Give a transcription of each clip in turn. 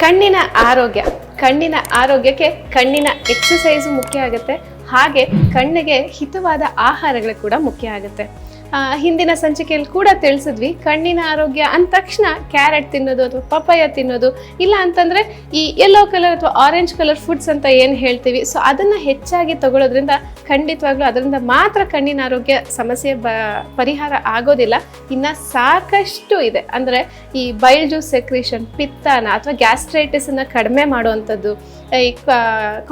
ಕಣ್ಣಿನ ಆರೋಗ್ಯ, ಕಣ್ಣಿನ ಆರೋಗ್ಯಕ್ಕೆ ಕಣ್ಣಿನ ಎಕ್ಸಸೈಸು ಮುಖ್ಯ ಆಗುತ್ತೆ. ಹಾಗೆ ಕಣ್ಣಿಗೆ ಹಿತವಾದ ಆಹಾರಗಳು ಕೂಡ ಮುಖ್ಯ ಆಗುತ್ತೆ. ಹಿಂದಿನ ಸಂಚಿಕೆಯಲ್ಲಿ ಕೂಡ ತಿಳಿಸಿದ್ವಿ. ಕಣ್ಣಿನ ಆರೋಗ್ಯ ಅಂದ ತಕ್ಷಣ ಕ್ಯಾರೆಟ್ ತಿನ್ನೋದು ಅಥವಾ ಪಪ್ಪಾಯ ತಿನ್ನೋದು, ಇಲ್ಲ ಅಂತಂದ್ರೆ ಈ ಯೆಲ್ಲೋ ಕಲರ್ ಅಥವಾ ಆರೆಂಜ್ ಕಲರ್ ಫುಡ್ಸ್ ಅಂತ ಏನು ಹೇಳ್ತೀವಿ. ಸೊ ಅದನ್ನ ಹೆಚ್ಚಾಗಿ ತಗೊಳ್ಳೋದ್ರಿಂದ ಖಂಡಿತವಾಗ್ಲೂ ಅದರಿಂದ ಮಾತ್ರ ಕಣ್ಣಿನ ಆರೋಗ್ಯ ಸಮಸ್ಯೆ ಬ, ಪರಿಹಾರ ಆಗೋದಿಲ್ಲ. ಇನ್ನ ಸಾಕಷ್ಟು ಇದೆ. ಅಂದ್ರೆ ಈ ಬೈಲ್ ಜ್ಯೂಸ್ ಸೆಕ್ರೇಷನ್ ಪಿತ್ತನ ಅಥವಾ ಗ್ಯಾಸ್ಟ್ರೈಟಿಸ್ ಅನ್ನ ಕಡಿಮೆ ಮಾಡುವಂಥದ್ದು, ಈ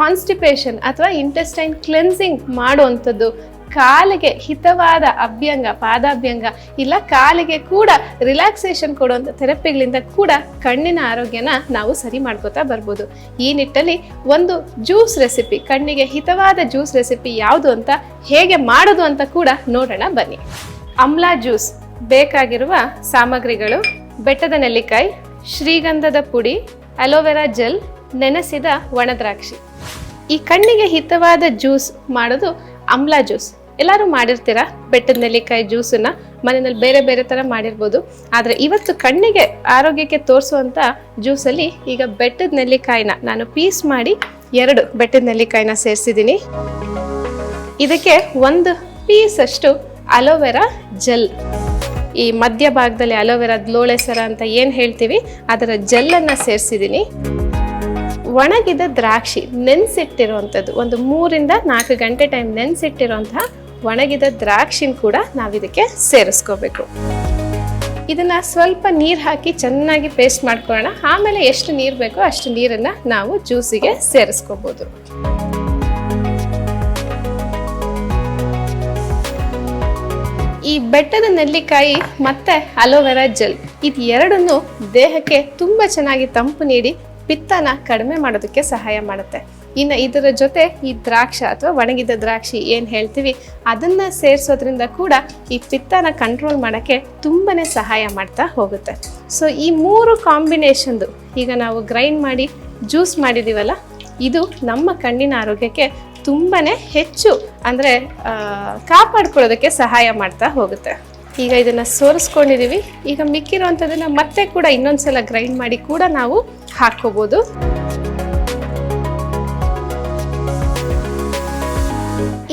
ಕಾನ್ಸ್ಟಿಪೇಷನ್ ಅಥವಾ ಇಂಟೆಸ್ಟೈನ್ ಕ್ಲೆನ್ಸಿಂಗ್ ಮಾಡುವಂಥದ್ದು ಕಾಲಿಗೆ ಹಿತವಾದ ಅಭ್ಯಂಗ, ಪಾದಾಭ್ಯಂಗ ಇಲ್ಲ ಕಾಲಿಗೆ ಕೂಡ ರಿಲ್ಯಾಕ್ಸೇಷನ್ ಕೊಡುವಂಥ ಥೆರಪಿಗಳಿಂದ ಕೂಡ ಕಣ್ಣಿನ ಆರೋಗ್ಯನ ನಾವು ಸರಿ ಮಾಡ್ಕೋತಾ ಬರ್ಬೋದು. ಈ ನಿಟ್ಟಲ್ಲಿ ಒಂದು ಜ್ಯೂಸ್ ರೆಸಿಪಿ ಕಣ್ಣಿಗೆ ಹಿತವಾದ ಜ್ಯೂಸ್ ರೆಸಿಪಿ ಯಾವುದು ಅಂತ, ಹೇಗೆ ಮಾಡೋದು ಅಂತ ಕೂಡ ನೋಡೋಣ ಬನ್ನಿ. ಅಮ್ಲಾ ಜ್ಯೂಸ್ ಬೇಕಾಗಿರುವ ಸಾಮಗ್ರಿಗಳು ಬೆಟ್ಟದ ನೆಲ್ಲಿಕಾಯಿ, ಶ್ರೀಗಂಧದ ಪುಡಿ, ಅಲೋವೆರಾ ಜೆಲ್, ನೆನೆಸಿದ ಒಣದ್ರಾಕ್ಷಿ ಈ ಕಣ್ಣಿಗೆ ಹಿತವಾದ ಜ್ಯೂಸ್ ಮಾಡೋದು ಅಮ್ಲಾ ಜ್ಯೂಸ್. ಎಲ್ಲರೂ ಮಾಡಿರ್ತೀರಾ? ಬೆಟ್ಟದ ನೆಲ್ಲಿಕಾಯಿ ಜ್ಯೂಸನ್ನ? ಮನೆಯಲ್ಲಿ ಬೇರೆ ಬೇರೆ ಥರ ಮಾಡಿರ್ಬೋದು. ಆದರೆ ಇವತ್ತು ಕಣ್ಣಿಗೆ ಆರೋಗ್ಯಕ್ಕೆ ತೋರಿಸುವಂಥ ಜ್ಯೂಸಲ್ಲಿ ಈಗ ಬೆಟ್ಟದ ನೆಲ್ಲಿಕಾಯಿನ ನಾನು ಪೀಸ್ ಮಾಡಿ ಎರಡು ಬೆಟ್ಟದ ನೆಲ್ಲಿಕಾಯಿನ ಸೇರಿಸಿದ್ದೀನಿ. ಇದಕ್ಕೆ ಒಂದು ಪೀಸಷ್ಟು ಅಲೋವೆರಾ ಜೆಲ್. ಈ ಮಧ್ಯ ಭಾಗದಲ್ಲಿ ಅಲೋವೆರಾ ಲೋಳೆ ಸರ ಅಂತ ಏನು ಹೇಳ್ತೀವಿ? ಅದರ ಜೆಲ್ಲನ್ನು ಸೇರಿಸಿದ್ದೀನಿ. ಒಣಗಿದ ದ್ರಾಕ್ಷಿ ನೆನೆಸಿಟ್ಟಿರುವಂಥದ್ದು. ಒಂದು ಮೂರಿಂದ ನಾಲ್ಕು ಗಂಟೆ ಟೈಮ್ ನೆನೆಸಿಟ್ಟಿರುವಂತಹ ಒಣಗಿದ ದ್ರಾಕ್ಷಿನ ಕೂಡ ನಾವಿದಕ್ಕೆ ಸೇರಿಸ್ಕೋಬೇಕು. ಇದನ್ನ ಸ್ವಲ್ಪ ನೀರು ಹಾಕಿ ಚೆನ್ನಾಗಿ ಪೇಸ್ಟ್ ಮಾಡ್ಕೊಳ್ಳೋಣ. ಆಮೇಲೆ ಎಷ್ಟು ನೀರು ಬೇಕೋ ಅಷ್ಟು ನೀರನ್ನ ನಾವು ಜ್ಯೂಸಿಗೆ ಸೇರಿಸ್ಕೋಬೋದು. ಈ ಬೆಟ್ಟದ ನೆಲ್ಲಿಕಾಯಿ ಮತ್ತೆ ಅಲೋವೆರಾ ಜೆಲ್, ಇದು ಎರಡನ್ನು ದೇಹಕ್ಕೆ ತುಂಬ ಚೆನ್ನಾಗಿ ತಂಪು ನೀಡಿ ಪಿತ್ತನ ಕಡಿಮೆ ಮಾಡೋದಕ್ಕೆ ಸಹಾಯ ಮಾಡುತ್ತೆ. ಇನ್ನು ಇದರ ಜೊತೆ ಈ ದ್ರಾಕ್ಷ ಅಥವಾ ಒಣಗಿದ ದ್ರಾಕ್ಷಿ ಏನು ಹೇಳ್ತೀವಿ, ಅದನ್ನು ಸೇರಿಸೋದ್ರಿಂದ ಕೂಡ ಈ ಪಿತ್ತನ ಕಂಟ್ರೋಲ್ ಮಾಡೋಕ್ಕೆ ತುಂಬಾ ಸಹಾಯ ಮಾಡ್ತಾ ಹೋಗುತ್ತೆ. ಸೊ ಈ ಮೂರು ಕಾಂಬಿನೇಷನ್ದು ಈಗ ನಾವು ಗ್ರೈಂಡ್ ಮಾಡಿ ಜ್ಯೂಸ್ ಮಾಡಿದ್ದೀವಲ್ಲ ಇದು ನಮ್ಮ ಕಣ್ಣಿನ ಆರೋಗ್ಯಕ್ಕೆ ತುಂಬಾ ಹೆಚ್ಚು ಅಂದರೆ ಕಾಪಾಡ್ಕೊಳ್ಳೋದಕ್ಕೆ ಸಹಾಯ ಮಾಡ್ತಾ ಹೋಗುತ್ತೆ. ಈಗ ಇದನ್ನು ಸೋರಿಸ್ಕೊಂಡಿದ್ದೀವಿ ಈಗ ಮಿಕ್ಕಿರುವಂಥದ್ದನ್ನು ಮತ್ತೆ ಕೂಡ ಇನ್ನೊಂದ್ಸಲ ಗ್ರೈಂಡ್ ಮಾಡಿ ಕೂಡ ನಾವು ಹಾಕ್ಕೋಬೋದು.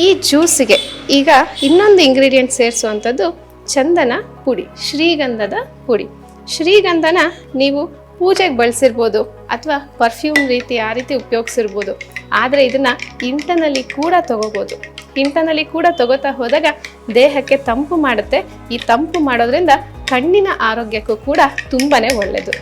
ಈ ಜ್ಯೂಸಿಗೆ ಈಗ ಇನ್ನೊಂದು ಇಂಗ್ರೀಡಿಯೆಂಟ್ ಸೇರಿಸುವಂಥದ್ದು ಚಂದನ ಪುಡಿ, ಶ್ರೀಗಂಧದ ಪುಡಿ. ಶ್ರೀಗಂಧನ ನೀವು ಪೂಜೆಗೆ ಬಳಸಿರ್ಬೋದು ಅಥವಾ ಪರ್ಫ್ಯೂಮ್ ರೀತಿ ಆ ರೀತಿ ಉಪಯೋಗಿಸಿರ್ಬೋದು. ಆದರೆ ಇದನ್ನ ಇಂಟನಲ್ಲಿ ಕೂಡ ತಗೋಬೋದು. ಇಂಟನಲ್ಲಿ ಕೂಡ ತಗೋತಾ ಹೋದಾಗ ದೇಹಕ್ಕೆ ತಂಪು ಮಾಡುತ್ತೆ. ಈ ತಂಪು ಮಾಡೋದ್ರಿಂದ ಕಣ್ಣಿನ ಆರೋಗ್ಯಕ್ಕೂ ಕೂಡ ತುಂಬಾ ಒಳ್ಳೆಯದು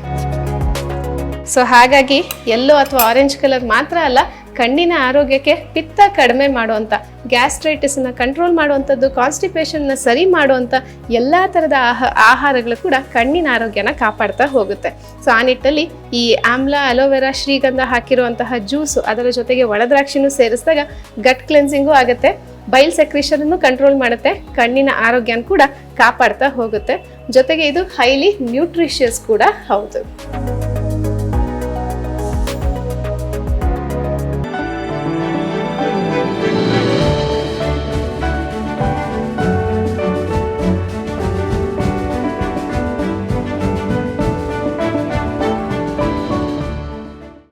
ಸೊ ಹಾಗಾಗಿ ಎಲ್ಲೋ ಅಥವಾ ಆರೆಂಜ್ ಕಲರ್ ಮಾತ್ರ ಅಲ್ಲ ಕಣ್ಣಿನ ಆರೋಗ್ಯಕ್ಕೆ ಪಿತ್ತ ಕಡಿಮೆ ಮಾಡುವಂಥ ಗ್ಯಾಸ್ಟ್ರೈಟಿಸ್ನ ಕಂಟ್ರೋಲ್ ಮಾಡುವಂಥದ್ದು ಕಾನ್ಸ್ಟಿಪೇಷನ್ನ ಸರಿ ಮಾಡುವಂಥ ಎಲ್ಲ ಥರದ ಆಹ, ಆಹಾರಗಳು ಕೂಡ ಕಣ್ಣಿನ ಆರೋಗ್ಯನ ಕಾಪಾಡ್ತಾ ಹೋಗುತ್ತೆ. ಸೊ ಆ ನಿಟ್ಟಲ್ಲಿ ಈ ಆಮ್ಲ ಅಲೋವೆರಾ ಶ್ರೀಗಂಧ ಹಾಕಿರುವಂತಹ ಜ್ಯೂಸು ಅದರ ಜೊತೆಗೆ ಒಳದ್ರಾಕ್ಷಿನೂ ಸೇರಿಸಿದಾಗ ಗಟ್ ಕ್ಲೆನ್ಸಿಂಗು ಆಗುತ್ತೆ. ಬೈಲ್ ಸೆಕ್ರೇಷನ್ ಕಂಟ್ರೋಲ್ ಮಾಡುತ್ತೆ. ಕಣ್ಣಿನ ಆರೋಗ್ಯನ ಕೂಡ ಕಾಪಾಡ್ತಾ ಹೋಗುತ್ತೆ. ಜೊತೆಗೆ ಇದು ಹೈಲಿ ನ್ಯೂಟ್ರಿಷಿಯಸ್ ಕೂಡ ಹೌದು.